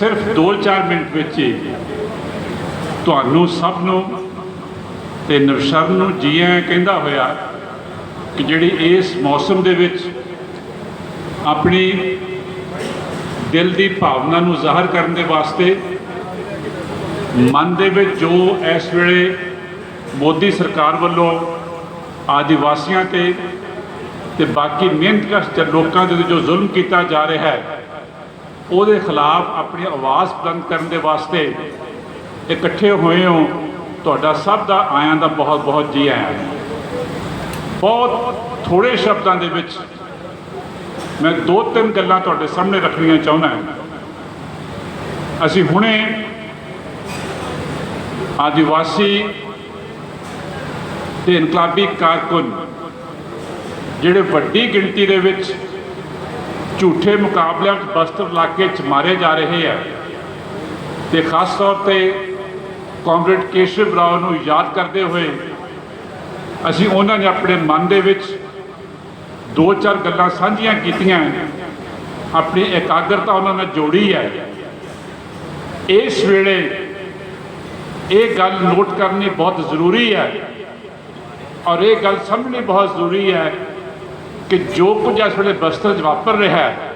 ਸਿਰਫ 2-4 ਮਿੰਟ ਵਿੱਚ ਹੀ ਤੁਹਾਨੂੰ ਸਭ ਨੂੰ ਤੇ ਨਵਸ਼ਰਨ ਨੂੰ ਜੀ ਕਹਿੰਦਾ ਹੋਇਆ ਕਿ ਜਿਹੜੀ ਇਸ ਮੌਸਮ ਦੇ ਵਿੱਚ ਆਪਣੀ ਦਿਲ ਦੀ ਭਾਵਨਾ ਨੂੰ ਜ਼ਾਹਰ ਕਰਨ ਦੇ ਵਾਸਤੇ ਮਨ ਦੇ ਵਿੱਚ ਜੋ ਇਸ ਵੇਲੇ ਮੋਦੀ ਸਰਕਾਰ ਵੱਲੋਂ ਆਦੀਵਾਸੀਆਂ ਤੇ ਤੇ ਬਾਕੀ ਮਿਹਨਤਕਸ਼ ਜ- ਲੋਕਾਂ ਦੇ ਉੱਤੇ ਜੋ ਜ਼ੁਲਮ ਕੀਤਾ ਜਾ ਰਿਹਾ ਹੈ ਉਹਦੇ ਖਿਲਾਫ ਆਪਣੀ ਆਵਾਜ਼ ਬੁਲੰਦ ਕਰਨ ਦੇ ਵਾਸਤੇ ਇਕੱਠੇ ਹੋਏ ਹੋ, ਤੁਹਾਡਾ ਸਭ ਦਾ ਆਇਆਂ ਦਾ ਬਹੁਤ ਬਹੁਤ ਜੀ ਆਇਆਂ ਬਹੁਤ ਥੋੜੇ ਸ਼ਬਦਾਂ ਦੇ ਵਿੱਚ ਮੈਂ ਦੋ ਤਿੰਨ ਗੱਲਾਂ ਤੁਹਾਡੇ ਸਾਹਮਣੇ ਰੱਖਣੀਆਂ ਚਾਹੁੰਦਾ ਹਾਂ। ਅਸੀਂ ਹੁਣੇ ਆਦੀਵਾਸੀ ਤੇ ਇਨਕਲਾਬੀ ਕਾਰਕੁਨ ਜਿਹੜੇ ਵੱਡੀ ਗਿਣਤੀ ਦੇ ਵਿੱਚ ਝੂਠੇ ਮੁਕਾਬਲਿਆਂ 'ਚ ਬਸਤਰ ਇਲਾਕੇ 'ਚ ਮਾਰੇ ਜਾ ਰਹੇ ਆ। ਤੇ ਖਾਸ ਤੌਰ ਤੇ ਕਾਮਰੇਡ ਕੇਸ਼ਵ ਰਾਓ ਨੂੰ ਯਾਦ ਕਰਦੇ ਹੋਏ ਅਸੀਂ ਉਹਨਾਂ ਨੇ ਆਪਣੇ ਮਨ ਦੇ ਵਿੱਚ ਦੋ ਚਾਰ ਗੱਲਾਂ ਸਾਂਝੀਆਂ ਕੀਤੀਆਂ। ਆਪਣੀ ਇਕਾਗਰਤਾ ਉਹਨਾਂ ਨਾਲ ਜੋੜੀ ਹੈ। ਇਸ ਵੇਲੇ ਇਹ ਗੱਲ ਨੋਟ ਕਰਨੀ ਬਹੁਤ ਜ਼ਰੂਰੀ ਹੈ। ਔਰ ਇਹ ਗੱਲ ਸਮਝਣੀ ਬਹੁਤ ਜ਼ਰੂਰੀ ਹੈ ਕਿ ਜੋ ਕੁਝ ਇਸ ਵੇਲੇ ਬਸਤਰ 'ਚ ਵਾਪਰ ਰਿਹਾ ਹੈ,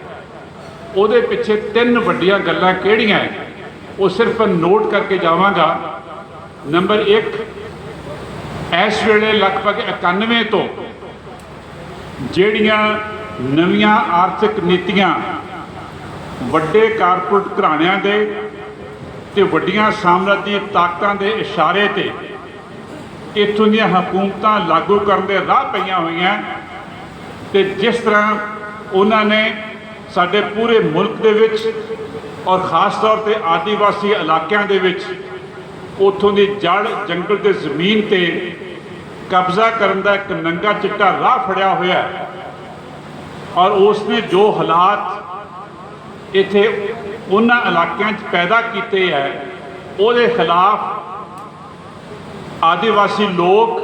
ਉਹਦੇ ਪਿੱਛੇ ਤਿੰਨ ਵੱਡੀਆਂ ਗੱਲਾਂ ਕਿਹੜੀਆਂ ਉਹ ਸਿਰਫ ਨੋਟ ਕਰਕੇ ਜਾਵਾਂਗਾ। ਨੰਬਰ 1 ਇਸ ਵੇਲੇ ਲਗਭਗ 91 ਤੋਂ ਜਿਹੜੀਆਂ ਨਵੀਆਂ ਆਰਥਿਕ ਨੀਤੀਆਂ ਵੱਡੇ ਕਾਰਪੋਰੇਟ ਘਰਾਣਿਆਂ ਦੇ ਤੇ ਵੱਡੀਆਂ ਸਾਮਰਾਜੀ ਤਾਕਤਾਂ ਦੇ ਇਸ਼ਾਰੇ ਤੇ ਇੱਥੋਂ ਦੀਆਂ ਹਕੂਮਤਾਂ ਲਾਗੂ ਕਰਨ ਦੇ ਰਾਹ ਪਈਆਂ ਹੋਈਆਂ। ਤੇ ਜਿਸ ਤਰ੍ਹਾਂ ਉਹਨਾਂ ਨੇ ਸਾਡੇ ਪੂਰੇ ਮੁਲਕ ਦੇ ਵਿੱਚ ਔਰ ਖਾਸ ਤੌਰ ਤੇ ਆਦੀਵਾਸੀ ਇਲਾਕਿਆਂ ਦੇ ਵਿੱਚ ਉਥੋਂ ਦੀ ਜੜ ਜੰਗਲ ਤੇ ਜ਼ਮੀਨ ਤੇ ਕਬਜ਼ਾ ਕਰਨ ਦਾ ਇੱਕ ਨੰਗਾ ਚਿੱਟਾ ਰਾਹ ਫੜਿਆ ਹੋਇਆ ਹੈ। ਔਰ ਉਸ ਨੇ ਜੋ ਹਾਲਾਤ ਇੱਥੇ ਉਹਨਾਂ ਇਲਾਕਿਆਂ 'ਚ ਪੈਦਾ ਕੀਤੇ ਹੈ, ਉਹਦੇ ਖਿਲਾਫ ਆਦੀਵਾਸੀ ਲੋਕ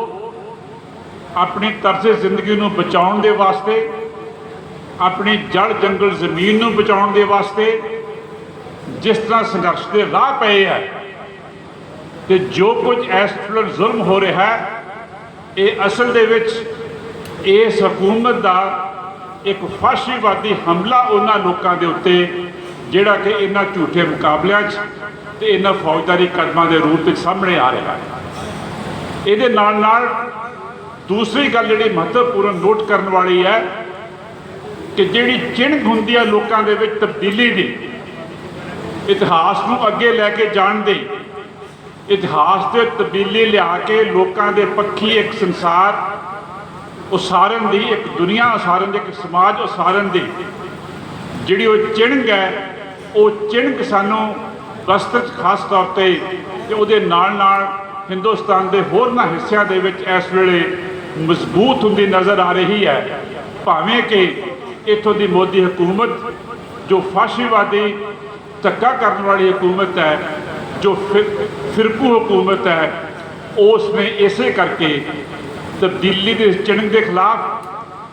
ਆਪਣੀ ਤਰਜ਼ੇ ਜ਼ਿੰਦਗੀ ਨੂੰ ਬਚਾਉਣ ਦੇ ਵਾਸਤੇ, ਆਪਣੀ ਜੜ ਜੰਗਲ ਜ਼ਮੀਨ ਨੂੰ ਬਚਾਉਣ ਦੇ ਵਾਸਤੇ ਜਿਸ ਤਰ੍ਹਾਂ ਸੰਘਰਸ਼ ਦੇ ਰਾਹ ਪਏ ਹੈ ਤੇ ਜੋ ਕੁਝ ਇਸ ਵੇਲੇ ਜ਼ੁਲਮ ਹੋ ਰਿਹਾ ਹੈ, ਇਹ ਅਸਲ ਦੇ ਵਿੱਚ ਇਸ ਹਕੂਮਤ ਦਾ ਇੱਕ ਫਾਸ਼ੀਵਾਦੀ ਹਮਲਾ ਉਹਨਾਂ ਲੋਕਾਂ ਦੇ ਉੱਤੇ, ਜਿਹੜਾ ਕਿ ਇਹਨਾਂ ਝੂਠੇ ਮੁਕਾਬਲਿਆਂ 'ਚ ਤੇ ਇਹਨਾਂ ਫੌਜਦਾਰੀ ਕਦਮਾਂ ਦੇ ਰੂਪ ਵਿੱਚ ਸਾਹਮਣੇ ਆ ਰਿਹਾ ਹੈ। ਇਹਦੇ ਨਾਲ ਨਾਲ ਦੂਸਰੀ ਗੱਲ ਜਿਹੜੀ ਮਹੱਤਵਪੂਰਨ ਨੋਟ ਕਰਨ ਵਾਲੀ ਹੈ ਕਿ ਜਿਹੜੀ ਚਿੰਗ ਹੁੰਦੀ ਹੈ ਲੋਕਾਂ ਦੇ ਵਿੱਚ ਤਬਦੀਲੀ ਦੀ ਇਤਿਹਾਸ ਨੂੰ ਅੱਗੇ ਲੈ ਕੇ ਜਾਣ ਦੀ, ਇਤਿਹਾਸ 'ਤੇ ਤਬਦੀਲੀ ਲਿਆ ਕੇ ਲੋਕਾਂ ਦੇ ਪੱਖੀ ਇੱਕ ਸੰਸਾਰ, ਉਸਾਰਨ ਦੀ, ਇੱਕ ਦੁਨੀਆ ਉਸਾਰਨ ਦੀ, ਇੱਕ ਸਮਾਜ ਉਸਾਰਨ ਦੀ, ਜਿਹੜੀ ਉਹ ਚਿੰਗ ਹੈ, ਉਹ ਚਿੰਗ ਸਾਨੂੰ ਬਸਤਰ 'ਚ ਖਾਸ ਤੌਰ ਤੇ ਤੇ ਉਹਦੇ ਨਾਲ ਨਾਲ ਹਿੰਦੁਸਤਾਨ ਦੇ ਹੋਰਨਾਂ ਹਿੱਸਿਆਂ ਦੇ ਵਿੱਚ ਇਸ ਵੇਲੇ ਮਜ਼ਬੂਤ ਹੁੰਦੀ ਨਜ਼ਰ ਆ ਰਹੀ ਹੈ। ਭਾਵੇਂ ਕਿ ਇੱਥੋਂ ਦੀ ਮੋਦੀ ਹਕੂਮਤ, ਜੋ ਫਾਸ਼ੀਵਾਦੀ ਧੱਕਾ ਕਰਨ ਵਾਲੀ ਹਕੂਮਤ ਹੈ, ਜੋ ਫਿਰ- ਫਿਰਕੂ ਹਕੂਮਤ ਹੈ, ਉਸ ਨੇ ਇਸੇ ਕਰਕੇ ਤਬਦੀਲੀ ਦੇ ਚਿੰਨ੍ਹ ਦੇ ਖਿਲਾਫ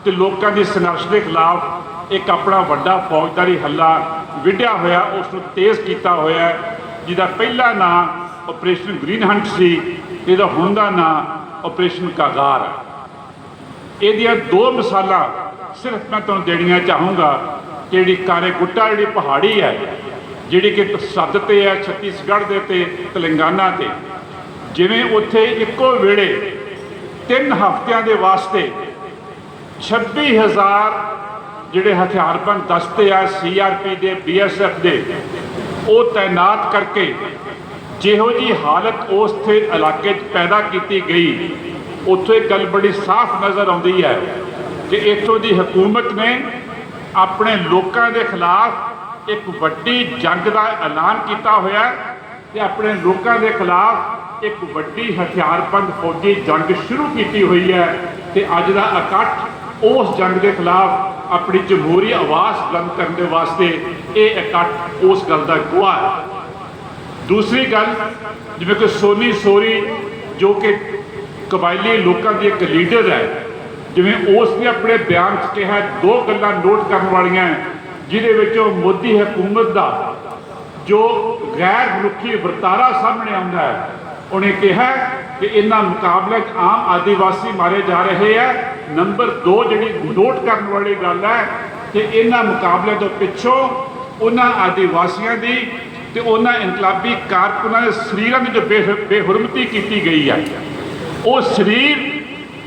ਤੇ ਲੋਕਾਂ ਦੇ ਸੰਘਰਸ਼ ਦੇ ਖਿਲਾਫ ਇੱਕ ਆਪਣਾ ਵੱਡਾ ਫੌਜਦਾਰੀ ਹੱਲਾ ਵਿੱਢਿਆ ਹੋਇਆ, ਉਸ ਨੂੰ ਤੇਜ਼ ਕੀਤਾ ਹੋਇਆ ਜਿਹਦਾ ਪਹਿਲਾ ਨਾਂ ਆਪਰੇਸ਼ਨ ਗ੍ਰੀਨ ਹੰਟ ਸੀ, ਇਹਦਾ ਹੁਣ ਦਾ ਨਾਂ ਆਪਰੇਸ਼ਨ ਕਾਗਾਰ ਹੈ। ਇਹਦੀਆਂ ਦੋ ਮਿਸਾਲਾਂ ਸਿਰਫ ਮੈਂ ਤੁਹਾਨੂੰ ਦੇਣੀਆਂ ਚਾਹੂੰਗਾ ਕਿ ਜਿਹੜੀ ਕਾਰੇ ਗੁੱਟਾ, ਜਿਹੜੀ ਪਹਾੜੀ ਹੈ, ਜਿਹੜੀ ਕਿ ਸੱਦ ਤੇ ਹੈ ਛੱਤੀਸਗੜ੍ਹ ਦੇ ਤੇ, ਤੇਲੰਗਾਨਾ ਤੇ, ਜਿਵੇਂ ਉੱਥੇ ਇੱਕੋ ਵੇਲੇ ਤਿੰਨ ਹਫ਼ਤਿਆਂ ਦੇ ਵਾਸਤੇ 26000 ਜਿਹੜੇ ਹਥਿਆਰਬੰਦ ਦਸਤੇ ਆ ਸੀਆਰਪੀ ਦੇ ਬੀਐਸਐਫ ਦੇ, ਉਹ ਤਾਇਨਾਤ ਕਰਕੇ ਜਿਹੋ ਜੀ ਹਾਲਤ ਉਸ ਥੇ ਇਲਾਕੇ 'ਚ ਪੈਦਾ ਕੀਤੀ ਗਈ ਉੱਥੋਂ ਇੱਕ ਗੱਲ ਬੜੀ ਸਾਫ਼ ਨਜ਼ਰ ਆਉਂਦੀ ਹੈ ਕਿ ਇੱਥੋਂ ਦੀ ਹਕੂਮਤ ਨੇ ਆਪਣੇ ਲੋਕਾਂ ਦੇ ਖਿਲਾਫ ਇੱਕ ਵੱਡੀ ਜੰਗ ਦਾ ਐਲਾਨ ਕੀਤਾ ਹੋਇਆ ਹੈ ਤੇ ਆਪਣੇ ਲੋਕਾਂ ਦੇ ਖਿਲਾਫ ਇੱਕ ਵੱਡੀ ਹਥਿਆਰਬੰਦ ਫੌਜੀ ਜੰਗ ਸ਼ੁਰੂ ਕੀਤੀ ਹੋਈ ਹੈ ਤੇ ਅੱਜ ਦਾ ਇਕੱਠ ਉਸ ਜੰਗ ਦੇ ਖਿਲਾਫ ਆਪਣੀ ਜਮਹੂਰੀ ਆਵਾਜ਼ ਬੁਲੰਦ ਕਰਨ ਦੇ ਵਾਸਤੇ ਇਹ ਇਕੱਠ ਉਸ ਗੱਲ ਦਾ ਗਵਾਹ ਹੈ। ਦੂਸਰੀ ਗੱਲ, ਜਿਵੇਂ ਕਿ ਸੋਨੀ ਸੋਰੀ ਜੋ ਕਿ ਕਬਾਇਲੀ ਲੋਕਾਂ ਦੀ ਇੱਕ ਲੀਡਰ ਹੈ। ਜਿਵੇਂ ਉਸ ਨੇ ਆਪਣੇ ਬਿਆਨ 'ਚ ਕਿਹਾ, ਦੋ ਗੱਲਾਂ ਨੋਟ ਕਰਨ ਵਾਲੀਆਂ ਜਿਹਦੇ ਵਿੱਚੋਂ ਮੋਦੀ ਹਕੂਮਤ ਦਾ ਜੋ ਗੈਰ ਮਨੁੱਖੀ ਵਰਤਾਰਾ ਸਾਹਮਣੇ ਆਉਂਦਾ ਹੈ, ਉਹਨੇ ਕਿਹਾ ਕਿ ਇਹਨਾਂ ਮੁਕਾਬਲੇ 'ਚ ਆਮ ਆਦੀਵਾਸੀ ਮਾਰੇ ਜਾ ਰਹੇ ਆ ਨੰਬਰ 2 ਜਿਹੜੀ ਨੋਟ ਕਰਨ ਵਾਲੀ ਗੱਲ ਹੈ ਕਿ ਇਹਨਾਂ ਮੁਕਾਬਲੇ ਤੋਂ ਪਿੱਛੋਂ ਉਹਨਾਂ ਆਦੀਵਾਸੀਆਂ ਦੀ ਤੇ ਉਹਨਾਂ ਇਨਕਲਾਬੀ ਕਾਰਕੁਨਾਂ ਦੇ ਸਰੀਰਾਂ ਦੀ ਜੋ ਬੇ- ਬੇਹੁਰਮਤੀ ਕੀਤੀ ਗਈ ਹੈ। ਉਹ ਸਰੀਰ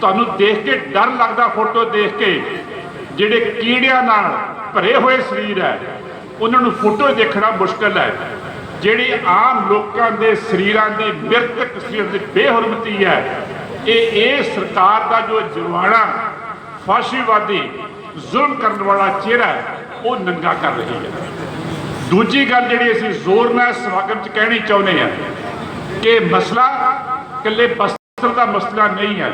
ਤੁਹਾਨੂੰ ਦੇਖ ਕੇ ਡਰ ਲੱਗਦਾ ਫੋਟੋ ਦੇਖ ਕੇ, ਜਿਹੜੇ ਕੀੜਿਆਂ ਨਾਲ ਭਰੇ ਹੋਏ ਸਰੀਰ ਹੈ, ਉਹਨਾਂ ਨੂੰ ਫੋਟੋ ਦੇਖਣਾ ਮੁਸ਼ਕਲ ਹੈ। ਜਿਹੜੀ ਆਮ ਲੋਕਾਂ ਦੇ ਸਰੀਰਾਂ ਦੀ ਮ੍ਰਿਤਕ ਸਰੀਰ ਦੀ ਬੇਹੁਰਮਤੀ ਹੈ, ਇਹ ਇਹ ਸਰਕਾਰ ਦਾ ਜੋ ਜਰਵਾਣਾ ਫਾਸ਼ੀਵਾਦੀ ਜ਼ੁਲਮ ਕਰਨ ਵਾਲਾ ਚਿਹਰਾ ਉਹ ਨੰਗਾ ਕਰ ਰਹੀ ਹੈ। ਦੂਜੀ ਗੱਲ ਜਿਹੜੀ ਅਸੀਂ ਜ਼ੋਰ ਨਾਲ ਸਵਾਗਤ ਚ ਕਹਿਣੀ ਚਾਹੁੰਦੇ ਹਾਂ, ਕਿ ਮਸਲਾ ਇਕੱਲੇ ਬਸਤਰ ਦਾ ਮਸਲਾ ਨਹੀਂ ਹੈ।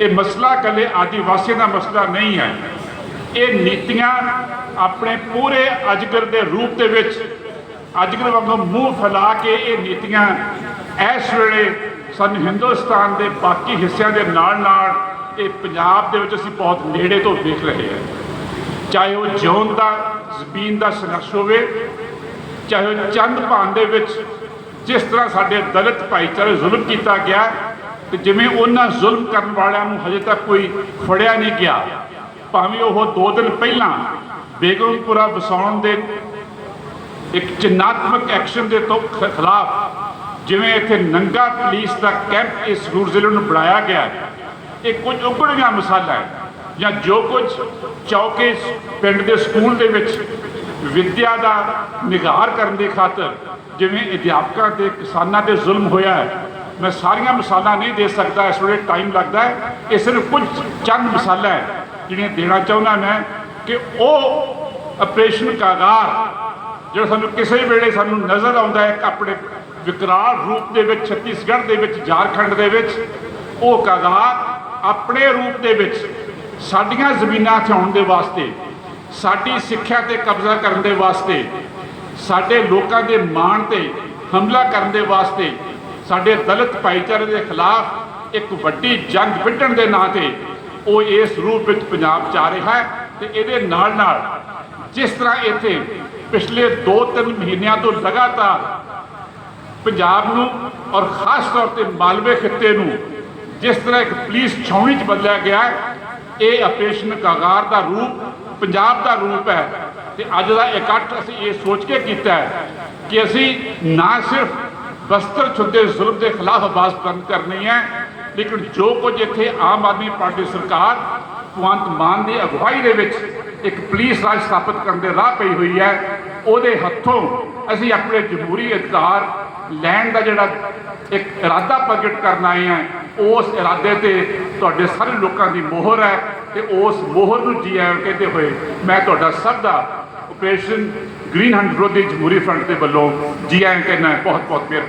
ਇਹ ਮਸਲਾ ਇਕੱਲੇ ਆਦੀਵਾਸੀਆਂ ਦਾ ਮਸਲਾ ਨਹੀਂ ਹੈ। ਇਹ ਨੀਤੀਆਂ ਆਪਣੇ ਪੂਰੇ ਅਜਗਰ ਦੇ ਰੂਪ ਦੇ ਵਿੱਚ ਅਜਗਰ ਵਾਂਗੂ ਮੂੰਹ ਫੈਲਾ ਕੇ ਇਹ ਨੀਤੀਆਂ ਇਸ ਵੇਲੇ ਸਾਨੂੰ ਹਿੰਦੁਸਤਾਨ ਦੇ ਬਾਕੀ ਹਿੱਸਿਆਂ ਦੇ ਨਾਲ ਨਾਲ ਇਹ ਪੰਜਾਬ ਦੇ ਵਿੱਚ ਅਸੀਂ ਬਹੁਤ ਨੇੜੇ ਤੋਂ ਦੇਖ ਰਹੇ ਹਾਂ। ਚਾਹੇ ਉਹ ਜੌਨ ਦਾ, ਜ਼ਮੀਨ ਦਾ ਸੰਘਰਸ਼ ਹੋਵੇ, ਚਾਹੇ ਉਹ ਚੰਦ ਭਾਨ ਦੇ ਵਿੱਚ ਜਿਸ ਤਰ੍ਹਾਂ ਸਾਡੇ ਦਲਿਤ ਭਾਈਚਾਰੇ ਜ਼ੁਲਮ ਕੀਤਾ ਗਿਆ ਤੇ ਜਿਵੇਂ ਉਹਨਾਂ ਜ਼ੁਲਮ ਕਰਨ ਵਾਲਿਆਂ ਨੂੰ ਹਜੇ ਤੱਕ ਕੋਈ ਫੜਿਆ ਨਹੀਂ ਗਿਆ, ਭਾਵੇਂ ਉਹ ਦੋ ਦਿਨ ਪਹਿਲਾਂ ਬੇਗਮਪੁਰਾ ਵਸਾਉਣ ਦੇ ਇੱਕ ਚਿੰਨਾਤਮਕ ਐਕਸ਼ਨ ਦੇ ਤੋਂ ਖਿਲਾਫ ਜਿਵੇਂ ਇੱਥੇ ਨੰਗਾ ਪੁਲਿਸ ਦਾ ਕੈਂਪ ਇਸ ਰੂਰ ਜ਼ਿਲ੍ਹੇ ਨੂੰ ਬਣਾਇਆ ਗਿਆ ਇਹ ਕੁਝ ਉਗੜੀਆਂ ਮਸਾਲਾ ਹੈ, ਜਾਂ ਜੋ ਕੁਝ ਚੌਕੇ ਪਿੰਡ ਦੇ ਸਕੂਲ ਦੇ ਵਿੱਚ ਵਿੱਦਿਆ ਦਾ ਨਿਗਾਰ ਕਰਨ ਦੇ ਖਾਤਰ ਜਿਵੇਂ ਅਧਿਆਪਕਾਂ ਤੇ ਕਿਸਾਨਾਂ ਤੇ ਜ਼ੁਲਮ ਹੋਇਆ ਹੈ ਮੈਂ ਸਾਰੀਆਂ ਮਿਸਾਲਾਂ ਨਹੀਂ ਦੇ ਸਕਦਾ, ਇਸ ਵੇਲੇ ਟਾਈਮ ਲੱਗਦਾ ਹੈ। ਇਹ ਸਿਰਫ ਕੁਝ ਚੰਦ ਮਿਸਾਲਾਂ ਹੈ ਜਿਹੜੀਆਂ ਦੇਣਾ ਚਾਹੁੰਦਾ ਮੈਂ ਕਿ ਉਹ ਆਪਰੇਸ਼ਨ ਕਾਗਾਰ ਜਿਹੜਾ ਸਾਨੂੰ ਕਿਸੇ ਵੇਲੇ ਸਾਨੂੰ ਨਜ਼ਰ ਆਉਂਦਾ ਹੈ ਆਪਣੇ ਵਿਕਰਾਲ ਰੂਪ ਦੇ ਵਿੱਚ, ਛੱਤੀਸਗੜ੍ਹ ਦੇ ਵਿੱਚ, ਝਾਰਖੰਡ ਦੇ ਵਿੱਚ, ਉਹ ਕਾਗਾਰ ਆਪਣੇ ਰੂਪ ਦੇ ਵਿੱਚ ਸਾਡੀਆਂ ਜ਼ਮੀਨਾਂ 'ਤੇ ਆਉਣ ਦੇ ਵਾਸਤੇ, ਸਾਡੀ ਸਿੱਖਿਆ ਤੇ ਕਬਜ਼ਾ ਕਰਨ ਦੇ ਵਾਸਤੇ, ਸਾਡੇ ਲੋਕਾਂ ਦੇ ਮਾਣ ਤੇ ਹਮਲਾ ਕਰਨ ਦੇ ਵਾਸਤੇ ਸਾਡੇ ਦਲਿਤ ਭਾਈਚਾਰੇ ਦੇ ਖਿਲਾਫ ਇੱਕ ਵੱਡੀ ਜੰਗ ਵਿੱਢਣ ਦੇ ਨਾਂ ਤੇ ਉਹ ਇਸ ਰੂਪ ਵਿੱਚ ਪੰਜਾਬ 'ਚ ਆ ਰਿਹਾ ਹੈ ਤੇ ਇਹਦੇ ਨਾਲ ਨਾਲ ਜਿਸ ਤਰ੍ਹਾਂ ਇੱਥੇ ਪਿਛਲੇ 2-3 ਮਹੀਨਿਆਂ ਤੋਂ ਲਗਾਤਾਰ ਪੰਜਾਬ ਨੂੰ ਔਰ ਖਾਸ ਤੌਰ ਤੇ ਮਾਲਵੇ ਖਿੱਤੇ ਨੂੰ ਜਿਸ ਤਰ੍ਹਾਂ ਇੱਕ ਪੁਲਿਸ ਛਾਉਣੀ 'ਚ ਬਦਲਿਆ ਗਿਆ ਇਹ ਆਪਰੇਸ਼ਨ ਕਾਗਾਰ ਦਾ ਰੂਪ, ਪੰਜਾਬ ਦਾ ਰੂਪ ਹੈ ਤੇ ਅੱਜ ਦਾ ਇਕੱਠ ਅਸੀਂ ਇਹ ਸੋਚ ਕੇ ਕੀਤਾ ਹੈ ਕਿ ਅਸੀਂ ਨਾ ਸਿਰਫ ਬਸਤਰ ਛੁੱਟੇ ਜ਼ੁਲਮ ਦੇ ਖਿਲਾਫ ਆਵਾਜ਼ ਬੁਲੰਦ ਕਰਨੀ ਹੈ। ਲੇਕਿਨ ਜੋ ਕੁਝ ਇੱਥੇ ਆਮ ਆਦਮੀ ਪਾਰਟੀ ਸਰਕਾਰ ਭਗਵੰਤ ਮਾਨ ਦੀ ਅਗਵਾਈ ਦੇ ਵਿੱਚ ਇੱਕ ਪੁਲਿਸ ਰਾਜ ਸਥਾਪਿਤ ਕਰਨ ਦੇ ਰਾਹ ਪਈ ਹੋਈ ਹੈ, ਉਹਦੇ ਹੱਥੋਂ ਅਸੀਂ ਆਪਣੇ ਜਮਹੂਰੀ ਅਧਿਕਾਰ ਲੈਣ ਦਾ ਜਿਹੜਾ ਇੱਕ ਇਰਾਦਾ ਪ੍ਰਗਟ ਕਰਨ ਆਏ ਹਾਂ, ਉਸ ਇਰਾਦੇ ਤੇ ਤੁਹਾਡੇ ਸਾਰੇ ਲੋਕਾਂ ਦੀ ਮੋਹਰ ਹੈ ਤੇ ਉਸ ਮੋਹਰ ਨੂੰ ਜੀ ਆਇਆਂ ਕਹਿੰਦੇ ਹੋਏ ਮੈਂ ਤੁਹਾਡਾ ਸਭ ਦਾ ਆਪਰੇਸ਼ਨ ਗ੍ਰੀਨ ਹੰਡ ਵਿਰੋਧੀ ਜਮਹੂਰੀ ਫਰੰਟ ਦੇ ਵੱਲੋਂ ਜੀ ਆਇਆਂ ਕਹਿੰਦਾ ਬਹੁਤ ਬਹੁਤ ਮਿਹਰਬਾਨੀ।